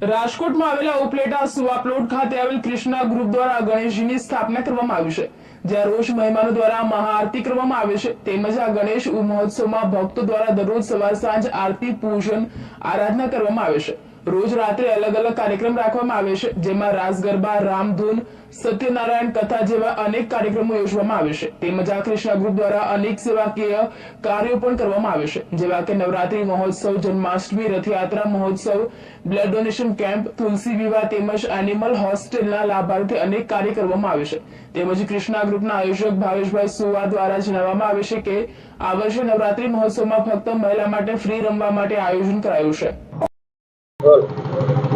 રાજકોટમાં આવેલા ઉપલેટા સુવાપલોટ ખાતે આવેલ કૃષ્ણા ગ્રુપ દ્વારા ગણેશજીની સ્થાપના કરવામાં આવી છે, જ્યાં રોજ મહેમાનો દ્વારા મહાઆરતી કરવામાં આવે છે. તેમજ આ ગણેશ મહોત્સવમાં ભક્તો દ્વારા દરરોજ સવાર સાંજ આરતી પૂજન, આરાધના કરવામાં આવે છે. રોજ રાત્રે અલગ અલગ કાર્યક્રમ રાખવામાં આવે છે, જેમાં રાસ ગરબા, રામધૂન, સત્યનારાયણ કથા જેવા અનેક કાર્યક્રમો યોજવામાં આવે છે. તેમજ આ કૃષ્ણા ગ્રુપ દ્વારા અનેક સેવાકીય કાર્યો પણ કરવામાં આવે છે, જેવા કે નવરાત્રી મહોત્સવ, જન્માષ્ટમી, રથયાત્રા મહોત્સવ, blood donation camp, Tulsi Vivah તેમજ એનિમલ હોસ્ટેલના લાભાર્થે અનેક કાર્ય કરવામાં આવે છે. તેમજ કૃષ્ણા ગ્રુપના આયોજક ભાવેશભાઈ સુવા દ્વારા જણાવવામાં આવે છે કે, આ વર્ષે નવરાત્રી મહોત્સવમાં ફક્ત મહિલા માટે ફ્રી રમવા માટે આયોજન કરાયું છે.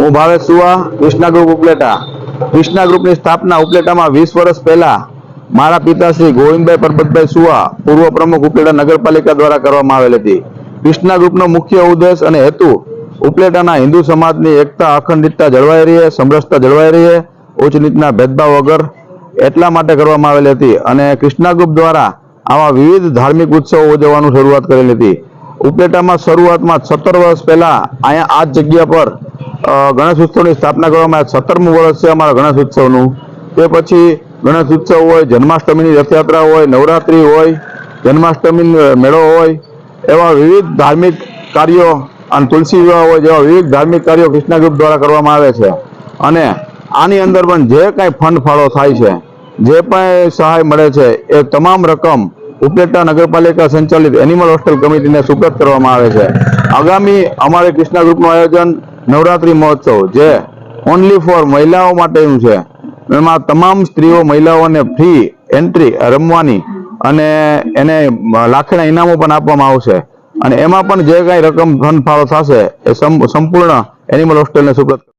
હું ભાવેશ સુવા, કૃષ્ણા ગ્રુપ ઉપલેટા. કૃષ્ણા ગ્રુપની સ્થાપના ઉપલેટામાં વીસ વર્ષ પહેલા મારા પિતાશ્રી ગોવિંદભાઈ પરબતભાઈ સુવા, પૂર્વ પ્રમુખ ઉપલેટા નગરપાલિકા દ્વારા કરવામાં આવેલ હતી. કૃષ્ણા ગ્રુપનો મુખ્ય ઉદ્દેશ અને હેતુ ઉપલેટાના હિન્દુ સમાજની એકતા, અખંડિતતા જળવાઈ રહે સમરસતા જળવાઈ રહે ઉચ્ચ નીચના ભેદભાવ વગર એટલા માટે કરવામાં આવેલી હતી અને કૃષ્ણા ગ્રુપ દ્વારા આવા વિવિધ ધાર્મિક ઉત્સવો ઉજવવાનું શરૂઆત કરેલી હતી. ઉપલેટામાં શરૂઆતમાં સત્તર વર્ષ પહેલાં અહીંયા આ જગ્યા પર ગણેશ ઉત્સવની સ્થાપના કરવામાં સત્તરમું વર્ષ છે અમારા ગણેશ ઉત્સવનું. તે પછી ગણેશ ઉત્સવ હોય, જન્માષ્ટમીની રથયાત્રા હોય, નવરાત્રી હોય, જન્માષ્ટમી મેળો હોય, એવા વિવિધ ધાર્મિક કાર્યો અને તુલસી વિવાહ હોય, જેવા વિવિધ ધાર્મિક કાર્યો કૃષ્ણા ગ્રુપ દ્વારા કરવામાં આવે છે. અને આની અંદર પણ જે કાંઈ ફંડ ફાળો થાય છે, જે પણ સહાય મળે છે, એ તમામ રકમ ઉપલેટા નગરપાલિકા સંચાલિત એનિમલ હોસ્ટેલ કમિટીને સુપ્રત કરવામાં આવે છે. આગામી અમારે કૃષ્ણા ગ્રુપનું આયોજન નવરાત્રી મહોત્સવ જે ઓનલી ફોર મહિલાઓ માટેનું છે. એમાં તમામ સ્ત્રીઓ મહિલાઓને ફ્રી એન્ટ્રી રમવાની અને એને લાખના ઇનામો પણ આપવામાં આવશે. અને એમાં પણ જે કાંઈ રકમ ફંડ ફાળો થશે એ સંપૂર્ણ એનિમલ હોસ્ટેલને સુપ્રત